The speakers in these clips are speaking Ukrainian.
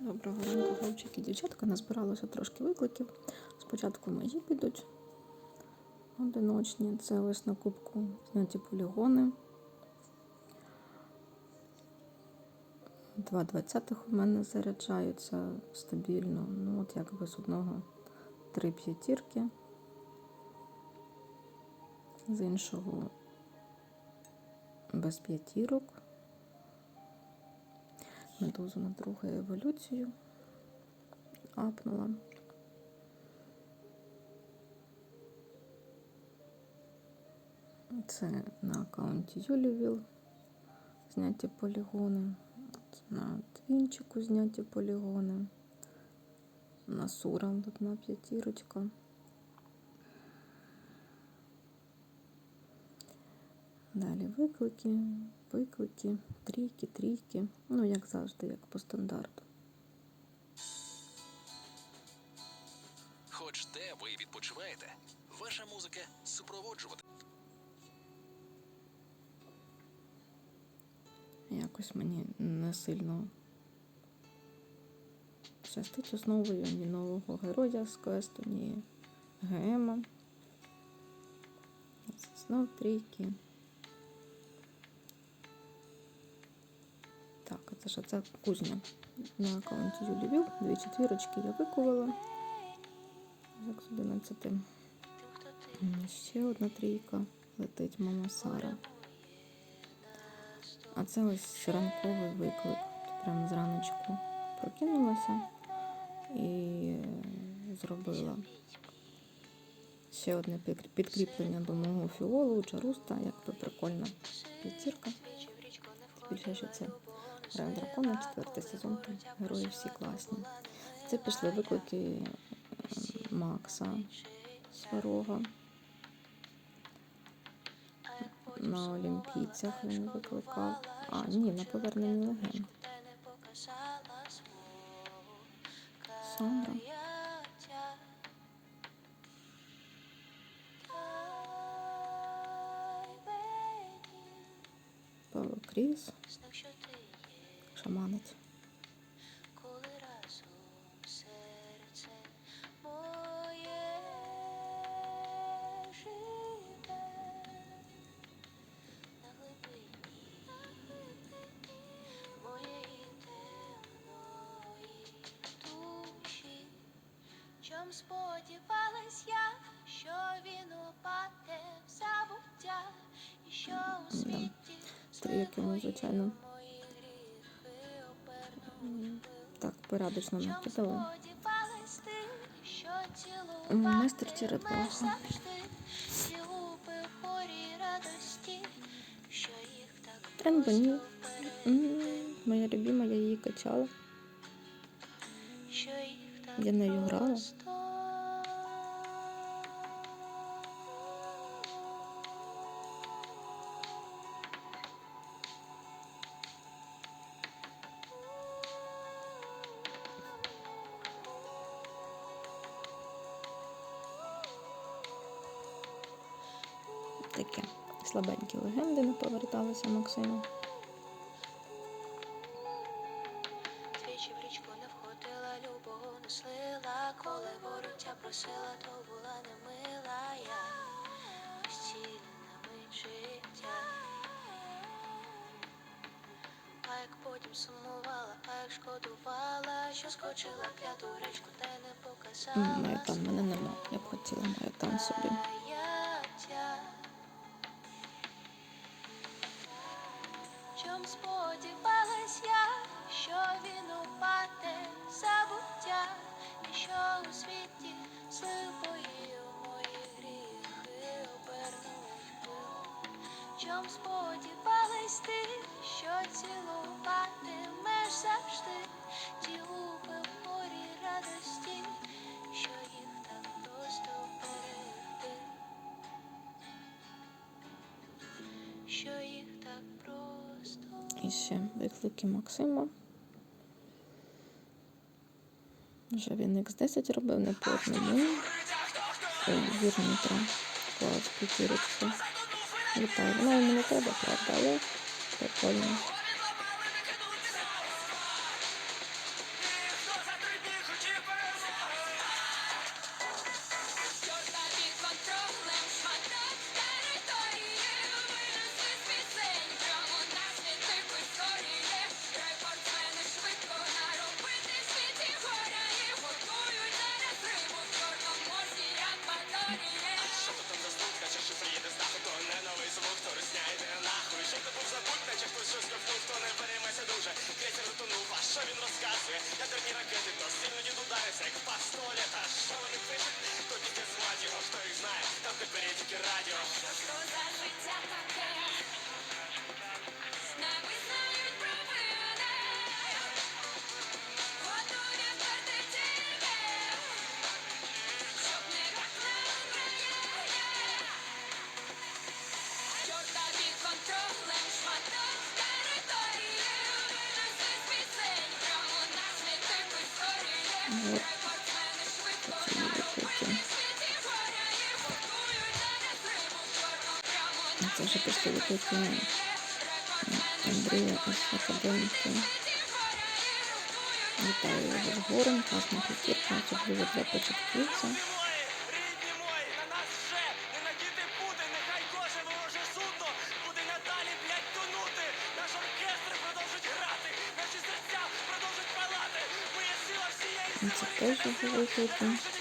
Доброго ранку, хлопчики і дівчатка. Назбиралося трошки викликів. Спочатку мої підуть одиночні. Це ось на кубку зняті полігони. Два двадцятих у мене заряджаються стабільно. Ну, от якби з одного три п'ятірки, з іншого без п'ятірок. Медузу на другу еволюцію апнула. Це на аккаунті Юлівіл зняті полігони. На твінчику зняті полігони. На Сурам одна п'ятірочка. Далі виклики, виклики, трійки, трійки. Ну, як завжди, як по стандарту. Хоч де ви відпочиваєте, ваша музика супроводжувати. Якось мені не сильно щастить основою ні нового героя з квесту, ні ГМа. Знов трійки. Так, це кузня на аккаунті Юлі Дві четвірочки я викувала. Як з 11. Ще одна трійка летить мама Сара. А це ось ранковий виклик. Прямо зраночку прокинулася і зробила ще одне підкріплення до мого фіолу, чаруста, як то прикольна п'ятірка. Більше, що це Граю дракона, четвертий сезон, герої всі класні. Це пішли виклики е, Макса Сварога. На Олімпійцях він викликав. А, ні, на поверненні легенд. Сандра. Павло Кріс, душі, чом сподівалась я, що він упаде в забуття, і що у світі звичайно. Хорі порядочно що їх так Тренбані. Моя любима, я її качала. Я на так Я нею грала. Таке. Слабенькі легенди не поверталися Максиму. Двічі в річку не входила, любого не слила, коли вороття просила, то була немила я, розцілена мить життя. А як потім сумувала, а як шкодувала, що скочила п'яту річку, та й не показала. М, Маю там мене нема. Я б хотіла маю там собі. Чом сподівалась ти, що цілуватимеш завжди ті губи в хорі радості, що їх так просто берегти, що їх так просто. І ще виклики Максима. Вже він X10 робив не по. Ой, вірнітра. Клас, п'ятірочку. Вітаю. Йому не треба, правда, але прикольно. щось копнув, то не переймайся дуже. Ветер затонув, а що він розказує? Ядерні ракети, то сильно дід ударився, як пас сто літа. Що вони пишуть, то після мать його, хто їх знає, там тепер є тільки радіо. Що за життя таке? тепер слухайте Андрія Академіка. Вітаю його з горем, класна п'ятірка, особливо для початківця. Це теж його виходить.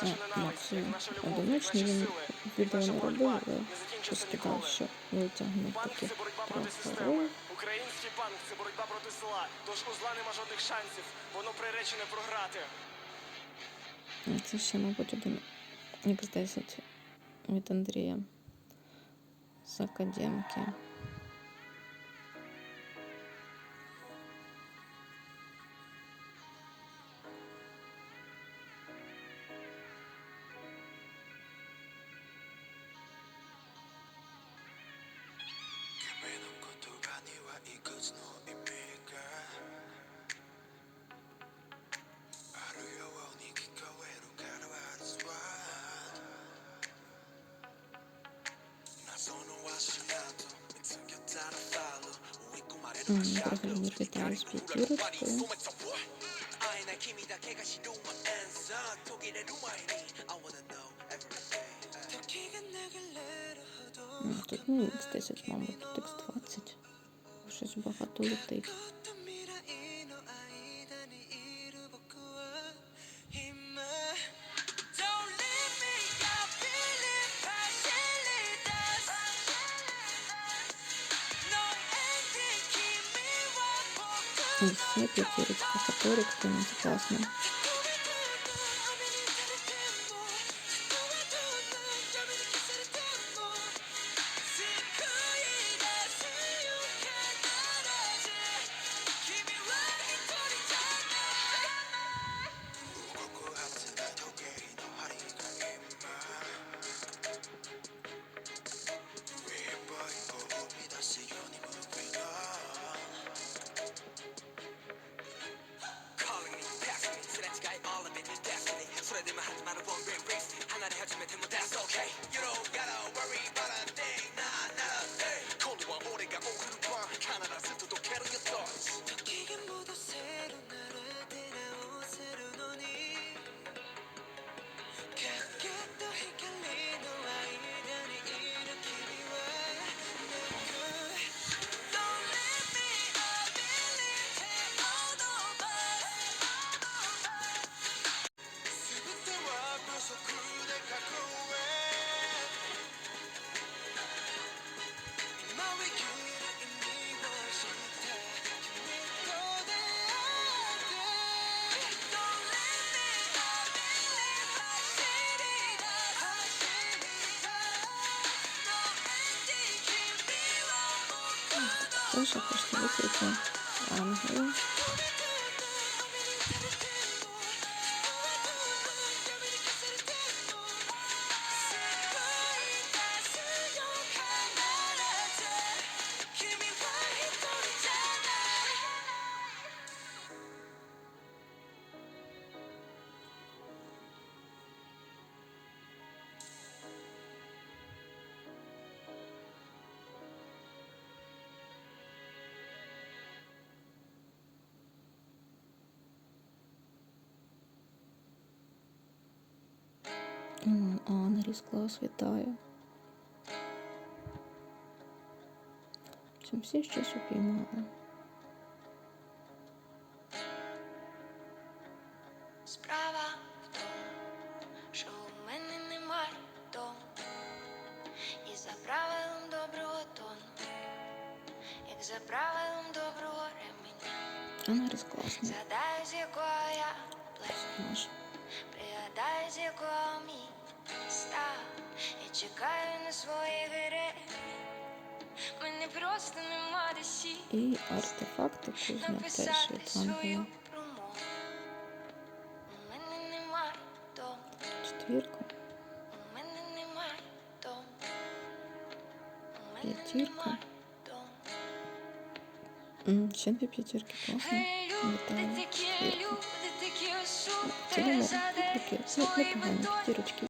це максимум одиночний, він відео не робив, але щось кидав, що витягнув такі трохи Український панк це боротьба проти села, тож у зла нема жодних шансів, воно приречене програти. Ну, це ще, мабуть, один X10 від Андрія. З. Треба зробити там з п'ятірочкою. Тут ну, 10, мабуть, тут X20. Щось багато летить. І которые кто-нибудь це класно. judgment, that's okay. You don't gotta worry що хочете висвітлю ангелів. Анріс клас, вітаю. Чим всі щось упіймали. Справа в тому, що у мене немає дому. І за правилом доброго тону, як за правилом доброго ременя. Згадаю, з якого я племені, Наш. пригадаю, з якого мій чекаю на свої гири. Мене просто нема де сісти. І артефакти кузня теж мене немає дому. Четвірка. П'ятірка. Ще дві п'ятірки класно. Вітаю. Четвірка. свої непогані бетонні п'ятірочки.